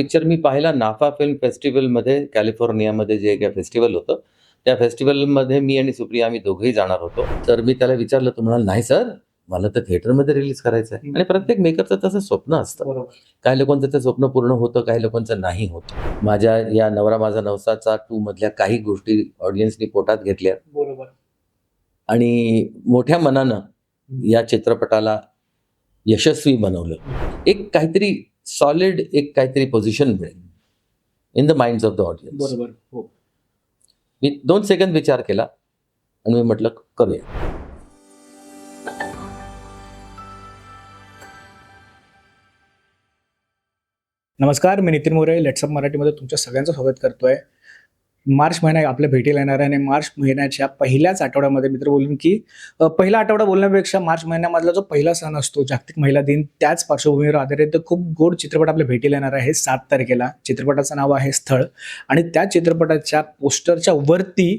Picture मी पाहिला नाफा film फेस्टिवलमध्ये कॅलिफोर्नियामध्ये जे काय फेस्टिवल होतं. त्या फेस्टिवलमध्ये मी आणि सुप्रिया आम्ही दोघेही जाणार होतो. तर मी त्याला विचारलं तो म्हणाला नाही सर मला तर थिएटरमध्ये रिलीज करायचं आहे आणि प्रत्येक मेकरचं तसं स्वप्न असतं. काही लोकांचं ते स्वप्न पूर्ण होतं काही लोकांचं नाही होतं. माझ्या या नवरा माझा नवसाचा टू मधल्या काही गोष्टी ऑडियन्सनी पोटात घेतल्या. बरोबर. आणि मोठ्या मनानं या चित्रपटाला यशस्वी बनवलं. एक काहीतरी सॉलिड एक काहीतरी पोझिशन मिळेल. In the mind of the audience बरोबर हो. मी दोन सेकंद विचार केला आणि मी म्हटलं करूया. नमस्कार मी नितीन मोरे लेट्सअप मराठीमध्ये तुमच्या सगळ्यांचं स्वागत करतोय. मार्च महिना आपल्या भेटीला येणार आहे आणि मार्च महिन्याच्या पहिल्याच आठवड्यामध्ये मित्र बोलून की पहिला आठवडा बोलण्यापेक्षा मार्च महिन्यामधला जो पहिला सण असतो जागतिक महिला दिन त्याच पार्श्वभूमीवर आधारित खूप गोड चित्रपट आपल्या भेटीला येणार आहे सात तारखेला. चित्रपटाचं नाव आहे स्थळ. आणि त्या चित्रपटाच्या पोस्टरच्या वरती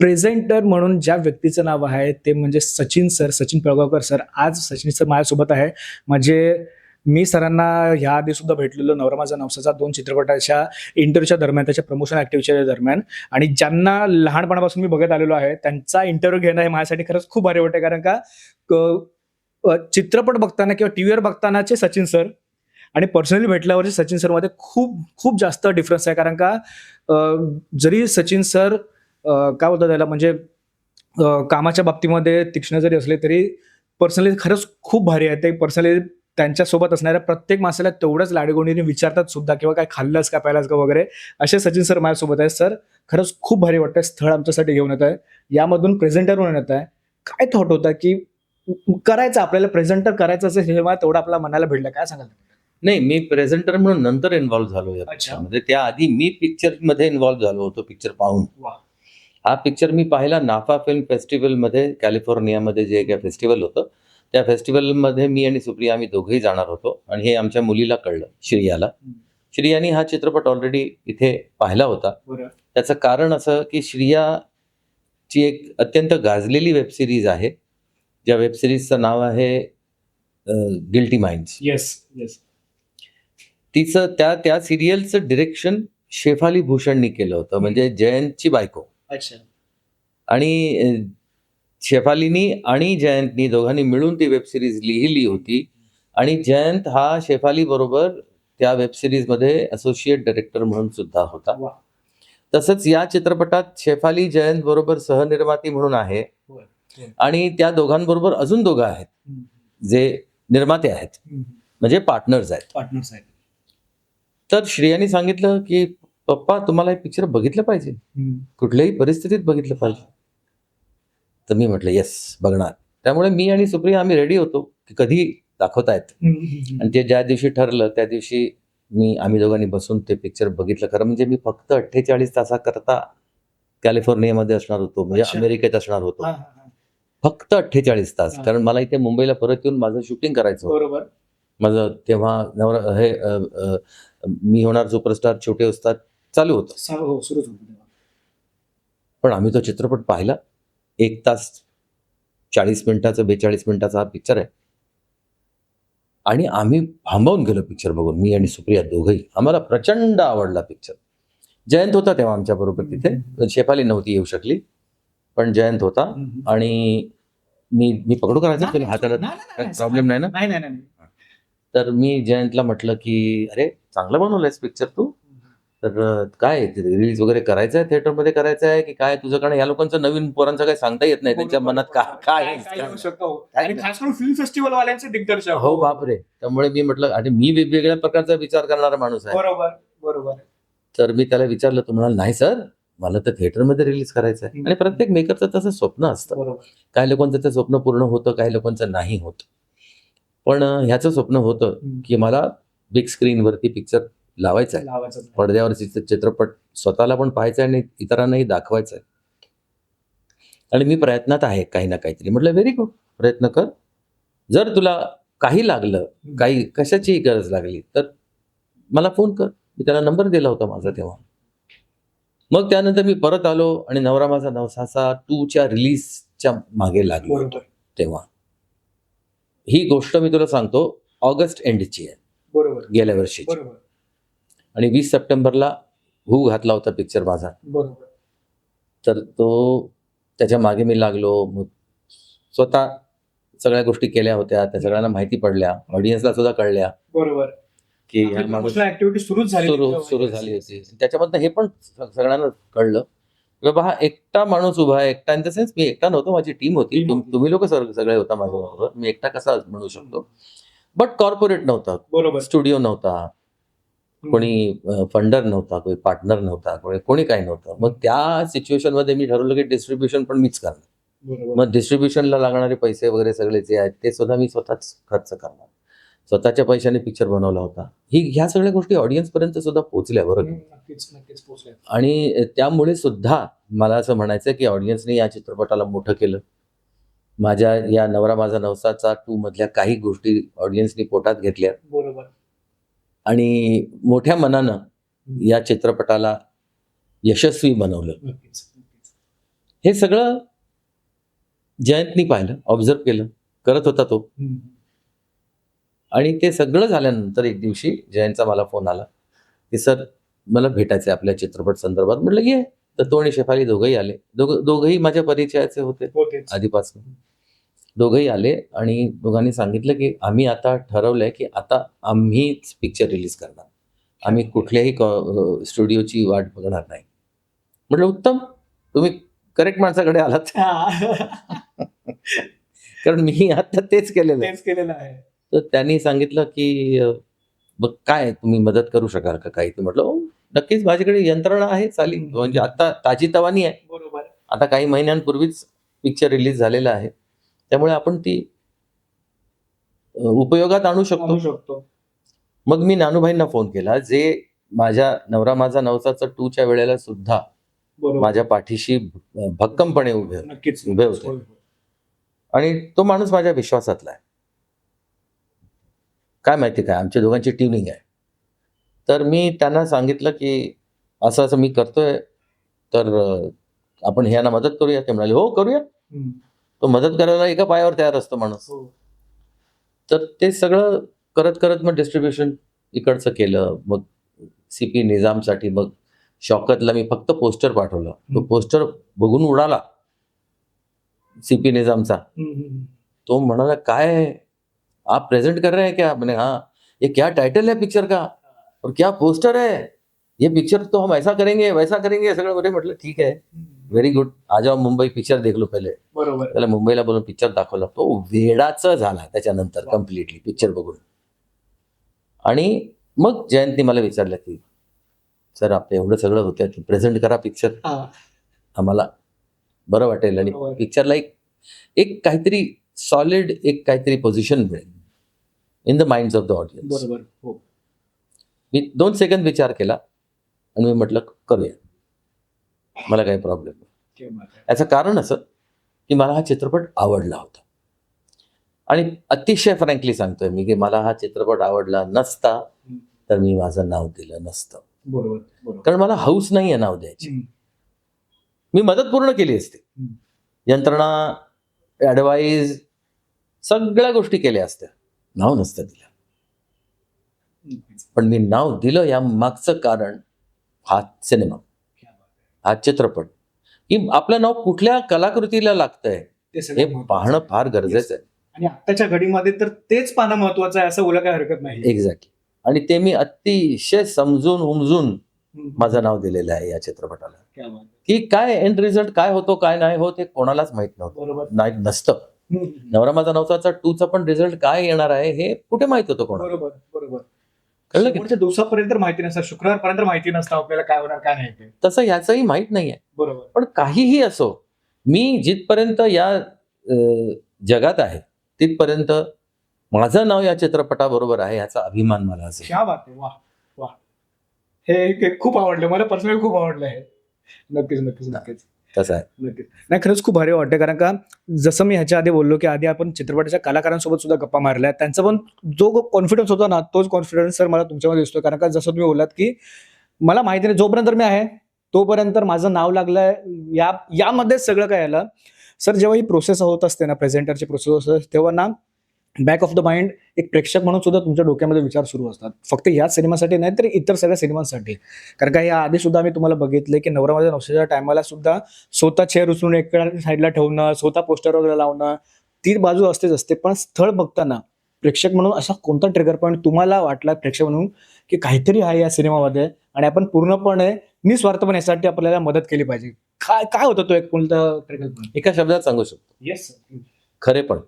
प्रेझेंटर म्हणून ज्या व्यक्तीचं नाव आहे ते म्हणजे सचिन सर सचिन पिळगावकर सर. आज सचिन सर माझ्यासोबत आहे. म्हणजे मी सरांना ह्या आधी सुद्धा भेटलेलो नवरा माझा नवसाचा दोन चित्रपटाच्या इंटरव्ह्यूच्या दरम्यान त्याच्या प्रमोशन ऍक्टिव्हिटीच्या दरम्यान. आणि ज्यांना लहानपणापासून मी बघत आलेलो आहे त्यांचा इंटरव्ह्यू घेणं हे माझ्यासाठी खरंच खूप भारी वाटते कारण का चित्रपट बघताना किंवा टी व्हीवर बघतानाचे सचिन सर आणि पर्सनली भेटल्यावरचे सचिन सरमध्ये खूप खूप जास्त डिफरन्स आहे. कारण का जरी सचिन सर काय बोलतात त्याला म्हणजे कामाच्या बाबतीमध्ये तीक्ष्ण जरी असले तरी पर्सनली खरंच खूप भारी आहे. ते पर्सनली त्यांच्यासोबत असणाऱ्या प्रत्येक माणसाला तेवढंच लाडगोणीने विचारतात सुद्धा किंवा काय खाल्लंस का प्यायलास का वगैरे. असे सचिन सर माझ्यासोबत आहेत. सर खरंच खूप भारी वाटतं स्थळ आमच्यासाठी घेऊन येत आहे यामधून प्रेझेंटर म्हणून येत आहे काय थॉट होता की करायचं आपल्याला प्रेझेंटर करायचं असेल जेव्हा तेवढं आपल्या मनाला भेटलं काय सांगाल? नाही मी प्रेझेंटर म्हणून नंतर इन्व्हॉल्व्ह झालो या. पिक्चरमध्ये त्याआधी मी पिक्चरमध्ये इन्व्हॉल्व्ह झालो होतो पिक्चर पाहून. हा पिक्चर मी पाहिला नाफा फिल्म फेस्टिवलमध्ये कॅलिफोर्नियामध्ये जे काय फेस्टिवल होतं. त्या फेस्टिवलमध्ये मी आणि सुप्रिया आम्ही दोघेही जाणार होतो आणि हे आमच्या मुलीला कळलं श्रियाला. श्रियानी हा चित्रपट ऑलरेडी इथे पाहिला होता. त्याचं कारण असं की श्रियाची एक अत्यंत गाजलेली वेबसिरीज आहे ज्या वेबसिरीजचं नाव आहे गिल्टी माइंड्स येस येस तिचं त्या त्या सिरियलचं डिरेक्शन शेफाली भूषणनी केलं होतं म्हणजे जयंतची बायको. अच्छा. आणि शेफालीनी आणि जयंतनी दोघांनी मिळून ती वेबसिरीज लिहिली होती आणि जयंत हा शेफाली बरोबर त्या वेबसिरीजमध्ये असोसिएट डायरेक्टर म्हणून सुद्धा होता. तसंच या चित्रपटात शेफाली जयंत बरोबर सहनिर्माती म्हणून आहे. आणि त्या दोघांबरोबर अजून दोघं आहेत. जे निर्माते आहेत. म्हणजे पार्टनर्स आहेत पार्टनर्स आहेत तर श्रेयाने सांगितलं की पप्पा तुम्हाला हे पिक्चर बघितलं पाहिजे. कुठल्याही परिस्थितीत बघितलं पाहिजे तर मी म्हटलं येस बघणार त्यामुळे मी आणि सुप्रिया आम्ही रेडी होतो की कधी दाखवतायत. आणि ते ज्या दिवशी ठरलं त्या दिवशी मी आम्ही दोघांनी बसून ते पिक्चर बघितलं खरं म्हणजे मी फक्त अठ्ठेचाळीस तासाकरता कॅलिफोर्नियामध्ये असणार होतो म्हणजे. अमेरिकेत असणार होतो. फक्त अठ्ठेचाळीस तास. कारण मला इथे मुंबईला परत येऊन माझं शूटिंग करायचं होतं बरोबर माझं तेव्हा नवरा हे मी होणार सुपरस्टार छोटे उस्ताद चालू होतं हो. पण आम्ही तो चित्रपट पाहिला एक तास चाळीस मिनिटाचा बेचाळीस मिनिटाचा हा पिक्चर आहे. आणि आम्ही भांबावून गेलो पिक्चर बघून मी आणि सुप्रिया दोघंही. आम्हाला प्रचंड आवडला पिक्चर जयंत होता तेव्हा आमच्या बरोबर तिथे. शेफाली नव्हती येऊ शकली पण जयंत होता. आणि मी मी पकडू करायचं तुला हाताला प्रॉब्लेम नाही ना? तर मी जयंतला म्हटलं की अरे चांगलं बनवलंयस पिक्चर तू. तर काय रिलीज वगैरे करायचं आहे? थिएटरमध्ये करायचं आहे की काय? तुझं? कारण या लोकांचं नवीन पोरांचं काही सांगता येत नाही. त्यांच्या मनात काय? काय शकतं हो. फिल्म फेस्टिवल वाल्यांचे दिग्दर्शक. हो बापरे. त्यामुळे मी म्हटलं आणि मी वेगवेगळ्या प्रकारचा विचार करणारा माणूस आहे. बरोबर बरोबर. तर मी त्याला विचारलं तू म्हणाल नाही सर. मला तर थिएटरमध्ये रिलीज करायचं आहे. आणि प्रत्येक मेकरचं तसं स्वप्न असतं. काही लोकांचं ते स्वप्न पूर्ण होतं काही लोकांचं नाही होत. पण ह्याचं स्वप्न होतं की मला बिग स्क्रीनवरती पिक्चर लावायचा आहे लावायचं नाही. पडद्यावर चित्र- चित्रपट स्वतःला पण पाहायचा आहे आणि इतरांनाही दाखवायचा आहे आणि मी प्रयत्नात आहे काही ना काहीतरी. म्हटलं व्हेरी गुड. प्रयत्न कर. जर तुला काही लागलं काही कशाचीही गरज लागली तर मला फोन कर. मी त्याला नंबर दिला होता माझा तेव्हा. मग त्यानंतर मी परत आलो आणि नवरा माझा नवसासा टूच्या रिलीजच्या मागे लागलो बरोबर. तेव्हा. ही गोष्ट मी तुला सांगतो ऑगस्ट एंडची आहे. बरोबर. गेल्या वर्षीची. बरोबर. आणि वीस सप्टेंबरला हू घातला होता पिक्चर माझा. बरोबर. तर तो त्याच्यामागे मी लागलो स्वतः सगळ्या गोष्टी केल्या होत्या त्या सगळ्यांना माहिती पडल्या ऑडियन्सला सुद्धा कळल्या. बरोबर. की ऍक्टिव्हिटी सुरू सुरू झाली होती. त्याच्यामधनं हे पण सगळ्यांना कळलं. की बाबा हा एकटा माणूस उभा आहे एकटा इन द सेन्स मी एकटा नव्हतो माझी टीम होती. तुम्ही लोक सगळे होता माझ्याबरोबर. मी एकटा कसा म्हणू शकतो? बट कॉर्पोरेट नव्हता. बरोबर. स्टुडिओ नव्हता. कोणी फंडर नव्हता कोणी पार्टनर नव्हता कोणी कोणी काही नव्हतं. मग त्या सिच्युएशनमध्ये मी ठरवलं की डिस्ट्रीब्युशन पण मीच करणार. मग डिस्ट्रीब्युशनला लागणारे पैसे वगैरे सगळे जे आहेत ते सुद्धा मी स्वतःच खर्च करणार. स्वतःच्या पैशाने पिक्चर बनवला होता. ही ह्या सगळ्या गोष्टी ऑडियन्स पर्यंत सुद्धा पोहोचल्या बरोबर? आणि त्यामुळे सुद्धा मला असं म्हणायचं की ऑडियन्सने या चित्रपटाला मोठं केलं. माझ्या या नवरा माझा नवसाचा टू मधल्या काही गोष्टी ऑडियन्सनी पोटात घेतल्या. बरोबर. आणि मोठ्या मनानं या चित्रपटाला यशस्वी बनवलं. हे सगळं जयंतनी पाहिलं ऑब्झर्व केलं करत होता तो. आणि ते सगळं झाल्यानंतर एक दिवशी जयंतचा मला फोन आला की सर मला भेटायचं आपल्या चित्रपट संदर्भात. म्हटलं ये. तर तो आणि शेफाली दोघंही आले. दोघ दोघंही माझ्या परिचयाचे होते आधीपासून. दोघंही आले आणि दोघांनी सांगितलं की आम्ही आता ठरवलंय की आता आम्हीच पिक्चर रिलीज करणार. आम्ही कुठल्याही कॉ- स्टुडिओची वाट बघणार नाही. म्हटलं उत्तम तुम्ही करेक्ट माणसाकडे आलात. कारण मी आता तेच केलेलं आहे. तेच केलेलं आहे. तर त्यांनी सांगितलं की बघ काय तुम्ही मदत करू शकाल का काही? ते म्हटलं "हो, नक्कीच माझ्याकडे यंत्रणा आहे चाली म्हणजे आता ताजी तवानी आहे. बरोबर. आता काही महिन्यांपूर्वीच पिक्चर रिलीज झालेला आहे. त्यामुळे आपण ती उपयोगात आणू शकतो. शकतो. मग मी नानूभाईंना फोन केला जे माझ्या नवरा माझा नवसाचा टूच्या वेळेला सुद्धा माझ्या पाठीशी भक्कमपणे उभे उभे होते. आणि तो माणूस माझ्या विश्वासातला आहे. काय माहिती काय? आमच्या दोघांची ट्युनिंग आहे. तर मी त्यांना सांगितलं की असं असं मी करतोय. तर आपण ह्यांना मदत करूया. ते म्हणाले हो करूया. तो मदत करायला एका पायावर तयार असतो माणूस. हो. तर ते सगळं करत करत मग डिस्ट्रीब्युशन इकडचं केलं मग सी पी निजामसाठी मग शौकतला मी फक्त पोस्टर पाठवलं. तो. पोस्टर बघून उडाला. सी पी निजामचा. तो म्हणाला काय? आप प्रेजेंट कर रहे हैं क्या? मैंने हाँ. ये क्या टाइटल है पिक्चर का? और क्या पोस्टर है? ये पिक्चर तो हम ऐसा करेंगे वैसा करेंगे सगळं बरे म्हटलं ठीक आहे व्हेरी गुड आ जाओ मुंबई पिक्चर देख लो पहिले बरोबर. त्याला मुंबईला बोलून पिक्चर दाखवला. तो वेडाचा झाला त्याच्यानंतर. कम्प्लिटली पिक्चर बघून. आणि मग जयंतनी मला विचारलं की सर आपलं एवढं सगळं होतं प्रेझेंट करा पिक्चर आम्हाला बरं वाटेल. आणि. पिक्चरला एक एक काहीतरी सॉलिड एक काहीतरी पोझिशन मिळेल in the mind of the audience बरोबर. हो. मी दोन सेकंद विचार केला आणि मी म्हटलं करूया. मला काही प्रॉब्लेम नाही. याचं कारण असं की मला हा चित्रपट आवडला होता आणि अतिशय फ्रँकली सांगतोय मी की मला हा चित्रपट आवडला नसता तर मी माझं नाव दिलं नसतं बरोबर कारण मला हाऊस नाही आहे नाव द्यायची. मी मदत पूर्ण केली असते. यंत्रणा ॲडवाईज सगळ्या गोष्टी केल्या असत्या नाव नसतं दिलं. पण मी नाव दिलं या मागचं कारण हा सिनेमा. हा चित्रपट. की आपलं नाव कुठल्या कलाकृतीला लागतंय? ते हे. पाहणं फार गरजेचं आहे. आणि आत्ताच्या घडीमध्ये तर तेच पाहणं महत्वाचं आहे असं बोला काही हरकत नाही. एक्झॅक्टली आणि ते मी अतिशय समजून उमजून. माझं नाव दिलेलं आहे या चित्रपटाला. क्या. की काय एंड रिझल्ट काय होतो काय नाही होत हे कोणालाच माहीत नव्हतं. बरोबर. नाही नसतं. नवरा माझा नवसाचा टूचा पण रिझल्ट काय येणार आहे हे कुठे माहीत होतं कोणाला? कळलं की पुढच्या दिवसापर्यंत माहिती नसतं. शुक्रवारपर्यंत माहिती नसतं आपल्याला काय होणार काय नाही ते. तसं याचंही माहीत नाहीये. बरोबर. पण काहीही असो मी जिथपर्यंत या अं, जगात आहे तिथपर्यंत माझं नाव या चित्रपटाबरोबर आहे याचा अभिमान मला असेल. क्या बात आहे. वा वा हे हे खूप आवडलं. मला पर्सनली खूप आवडलं हे. नक्कीच नक्कीच नक्कीच. तसं आहे. नाही खरंच खूप भारी वाटतं कारण का जसं मी ह्याच्या आधी बोललो की आधी आपण चित्रपटाच्या कलाकारांसोबत सुद्धा गप्पा मारल्या त्यांचा पण जो कॉन्फिडन्स होता ना तोच कॉन्फिडन्स सर मला तुमच्यामध्ये दिसतो कारण का जसं तुम्ही बोललात की मला माहिती नाही जोपर्यंत मी आहे तोपर्यंत माझं नाव लागलंय या यामध्येच सगळं काय आलं? सर जेव्हा ही प्रोसेस होत असते ना प्रेझेंटरची प्रोसेस होत असते तेव्हा ना बॅक ऑफ द माइंड एक प्रेक्षक म्हणून सुद्धा तुमच्या डोक्यामध्ये विचार सुरू असतात. फक्त या सिनेमासाठी नाही तर इतर सगळ्या सिनेमांसाठी. कारण का या आधी सुद्धा आम्ही तुम्हाला बघितले की नवरा माझ्या नवशाच्या टायमाला सुद्धा स्वतः चेअर उचलून एक साईडला ठेवणं स्वतः पोस्टर वगैरे लावणं ती बाजू असतेच असते. पण स्थळ बघताना प्रेक्षक म्हणून असा कोणता ट्रिगर पॉईंट तुम्हाला वाटला प्रेक्षक म्हणून की काहीतरी आहे या सिनेमामध्ये आणि आपण पूर्णपणे निस्वार्थपणे यासाठी आपल्याला मदत केली पाहिजे? काय काय होतं तो एक कोणता ट्रिगर पॉईंट एका शब्दात सांगू शकतो. येस खरेपण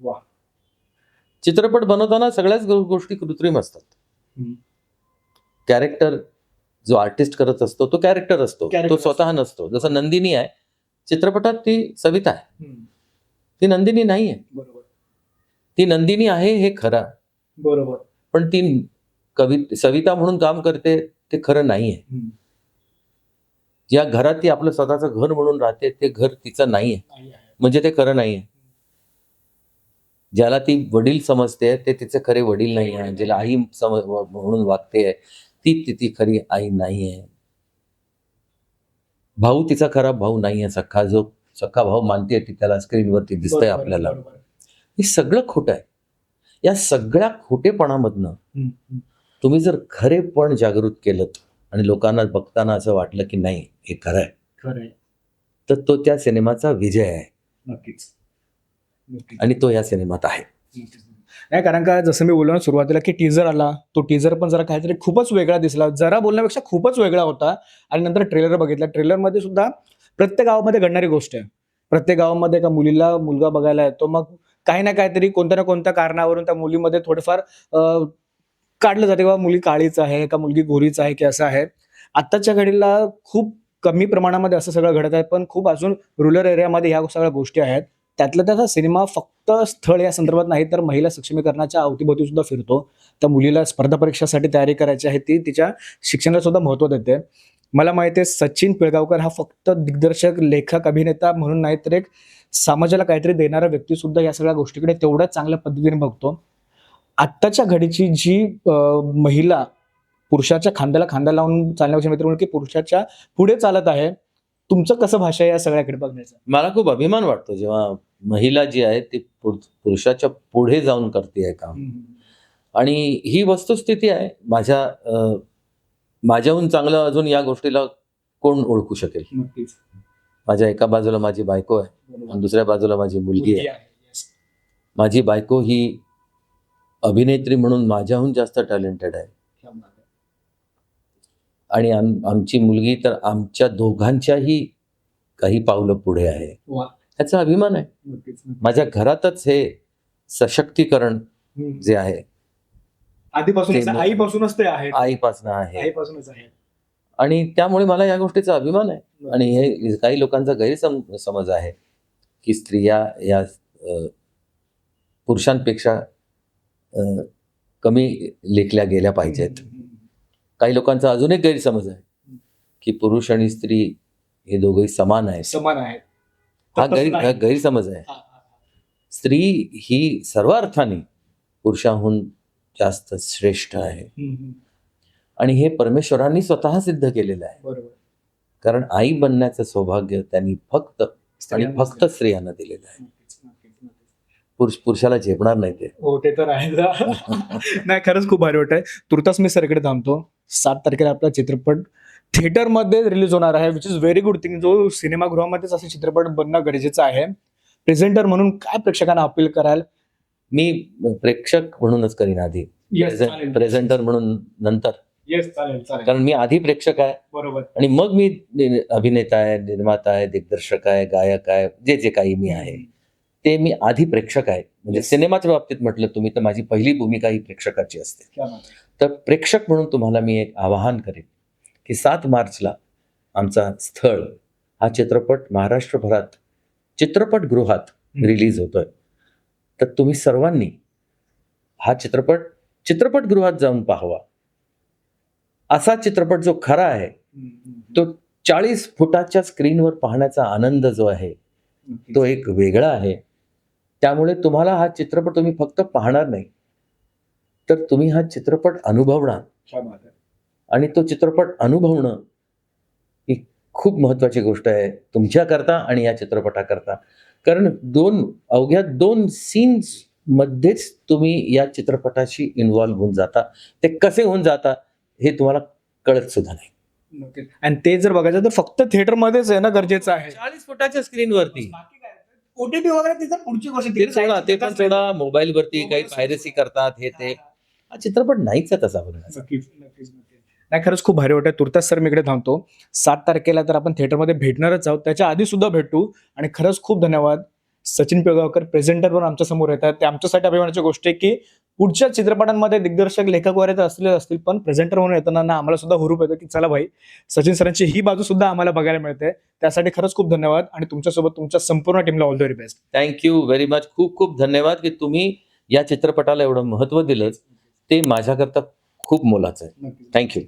वा. चित्रपट बनवताना सगळ्याच गोष्टी कृत्रिम असतात. कॅरेक्टर जो आर्टिस्ट करत असतो तो कॅरेक्टर असतो तो स्वतः नसतो. जसं नंदिनी आहे चित्रपटात ती सविता आहे. ती नंदिनी नाही आहे ती नंदिनी आहे हे खरं. बरोबर. पण ती कवि सविता म्हणून काम करते ते खरं नाही आहे. ज्या घरात ती आपलं स्वतःचं घर म्हणून राहते ते घर तिचं नाही आहे. म्हणजे ते खरं नाही आहे ज्याला ती वडील समजते ते तिचे खरे वडील नाही आहे ज्याला आई सम म्हणून वागते ती ती ती खरी आई नाही आहे भाऊ तिचा खरा भाऊ नाही आहे सख्खा जो सख्खा भाऊ मानते ती त्याला स्क्रीनवरती दिसतंय आपल्याला. हे सगळं खोटं आहे या सगळ्या खोटेपणामधनं. तुम्ही जर खरेपण जागृत केलं आणि लोकांना बघताना असं वाटलं की नाही हे खरं आहे खरं आहे. तर तो त्या सिनेमाचा विजय आहे नक्कीच. आणि तो या सिनेमात आहे. नाही कारण का जसं मी बोललो ना सुरुवातीला की टीजर आला तो टीजर पण जरा काहीतरी खूपच वेगळा दिसला. जरा बोलण्यापेक्षा खूपच वेगळा होता. आणि नंतर ट्रेलर बघितला. ट्रेलरमध्ये सुद्धा प्रत्येक गावामध्ये घडणारी गोष्ट आहे. प्रत्येक गावामध्ये एका मुलीला मुलगा बघायला येतो. मग काही ना काहीतरी कोणत्या ना कोणत्या कारणावरून त्या मुलीमध्ये थोडंफार काढलं जाते किंवा मुली काळीच आहे का मुलगी गोरीच आहे की असं आहे. आत्ताच्या घडीला खूप कमी प्रमाणामध्ये असं सगळं घडत आहे. पण खूप अजून रुरल एरियामध्ये ह्या सगळ्या गोष्टी आहेत. त्यातला त्याचा सिनेमा फक्त स्थळ या संदर्भात नाही तर महिला सक्षमीकरणाच्या अवतीभोवती सुद्धा फिरतो. त्या मुलीला स्पर्धा परीक्षासाठी तयारी करायची आहे ती तिच्या शिक्षणाला सुद्धा महत्त्व देते. मला माहिती आहे सचिन पिळगावकर हा फक्त दिग्दर्शक लेखक अभिनेता म्हणून नाही तर एक समाजाला काहीतरी देणारा व्यक्ती सुद्धा या सगळ्या गोष्टीकडे तेवढ्याच चांगल्या पद्धतीने बघतो. आत्ताच्या घडीची जी महिला पुरुषाच्या खांद्याला खांदा लावून चालण्यापेक्षा मित्र म्हणून की पुरुषाच्या पुढे चालत आहे तुमचं कसं भाषा आहे या सगळ्याकडे बघण्याचं? मला खूप अभिमान वाटतो जेव्हा महिला जी आहे ती पुर- पुरुषाच्या पुढे जाऊन करते काम. आणि ही वस्तुस्थिती आहे माझ्या माझ्याहून चांगलं अजून या गोष्टीला कोण ओळखू शकेल? माझ्या एका बाजूला माझी बायको आहे आणि दुसऱ्या बाजूला माझी मुलगी आहे. माझी बायको ही अभिनेत्री म्हणून माझ्याहून जास्त टॅलेंटेड आहे. आणि आम आमची मुलगी तर आमच्या दोघांच्याही काही पावलं पुढे आहे. याचा अभिमान आहे. माझ्या घरातच हे सशक्तीकरण जे आहे आधीपासून आईपासूनच ते आहे आईपासनं आहे. आईपासूनच आहे. आणि त्यामुळे मला या गोष्टीचा अभिमान आहे. आणि हे काही लोकांचा गैरसम समज आहे की स्त्रिया या पुरुषांपेक्षा कमी लेखल्या गेल्या पाहिजेत. काही लोकांचा अजून एक गैरसमज आहे की पुरुष आणि स्त्री हे दोघेही समान आहेत. समान आहे हा गैर. हा गैरसमज आहे. स्त्री ही सर्व अर्थाने पुरुषाहून जास्त श्रेष्ठ आहे. आणि हे परमेश्वरांनी स्वतः सिद्ध केलेलं आहे. कारण आई बनण्याचं सौभाग्य त्यांनी फक्त आणि फक्त स्त्रियांना दिलेलं आहे. पुरुष पुरुषाला झेपणार नाही ते. हो ते तर आहे नाही खरंच खूप भारी वाटतंय. तुर्तास मी सरकडे थांबतो. सात तारखेला आपला चित्रपट थिएटरमध्ये रिलीज होणार आहे which is very good thing जो सिनेमागृहामध्येच असे चित्रपट बनणं गरजेचं आहे. प्रेझेंटर म्हणून काय प्रेक्षकांना अपील कराल? मी प्रेक्षक म्हणूनच करीन आधी. प्रेझेंटर म्हणून नंतर. येस चालेल चालेल. कारण मी आधी प्रेक्षक आहे. बरोबर. आणि मग मी अभिनेता आहे निर्माता आहे दिग्दर्शक आहे गायक आहे जे जे काही मी आहे. ते मी आधी प्रेक्षक आहे. म्हणजे. सिनेमाच्या बाबतीत म्हटलं तुम्ही तर माझी पहिली भूमिका ही प्रेक्षकाची असते. तर प्रेक्षक म्हणून तुम्हाला मी एक आवाहन करेन. की सात मार्चला आमचा स्थळ हा चित्रपट महाराष्ट्रभरात चित्रपटगृहात रिलीज होतोय. तर तुम्ही सर्वांनी हा चित्रपट चित्रपटगृहात जाऊन पाहावा. असा चित्रपट जो खरा आहे तो चाळीस फुटाच्या स्क्रीनवर पाहण्याचा आनंद जो आहे. तो एक वेगळा आहे. त्यामुळे तुम्हाला हा चित्रपट तुम्ही फक्त पाहणार नाही तर तुम्ही हा चित्रपट अनुभवणार. आणि तो चित्रपट अनुभवणं ही खूप महत्वाची गोष्ट आहे तुमच्याकरता आणि या चित्रपटाकरता. कारण दोन अवघ्या दोन सीन्स मध्येच तुम्ही या चित्रपटाशी इन्व्हॉल्व्ह होऊन जाता. ते कसे होऊन जाता हे तुम्हाला कळत सुद्धा नाही. आणि ते जर बघायचं तर फक्त थिएटरमध्येच आहे ना गरजेचं आहे. चाळीस फुटाच्या स्क्रीनवरती. ओटीटी वगैरे पुढची गोष्ट सोडा ते पण सोडा मोबाईल वरती काही पायरसी करतात हे ते. हा. चित्रपट नाहीच आहे तसा नक्कीच. नाही खरंच खूप भारी वाटतं तुर्तास सर मी इकडे थांबतो. सात तारखेला तर आपण थिएटरमध्ये भेटणारच आहोत. त्याच्या आधी सुद्धा भेटू. आणि खरंच खूप धन्यवाद. सचिन पिळगावकर प्रेझेंटर पण आमच्यासमोर येतात. ते आमच्यासाठी अभिमानाची गोष्ट आहे की पुढच्या चित्रपटांमध्ये दिग्दर्शक लेखक वगैरे तर असले असतील पण प्रेझेंटर म्हणून येताना ना आम्हाला सुद्धा हुरूप येतो की चला भाई सचिन सरांची ही बाजू सुद्धा आम्हाला बघायला मिळते. त्यासाठी खरंच खूप धन्यवाद आणि तुमच्यासोबत तुमच्या संपूर्ण टीमला all the very best thank you very much खूप खूप धन्यवाद की तुम्ही या चित्रपटाला एवढं महत्त्व दिलं ते माझ्याकरता खूप मोलाचं आहे. थँक्यू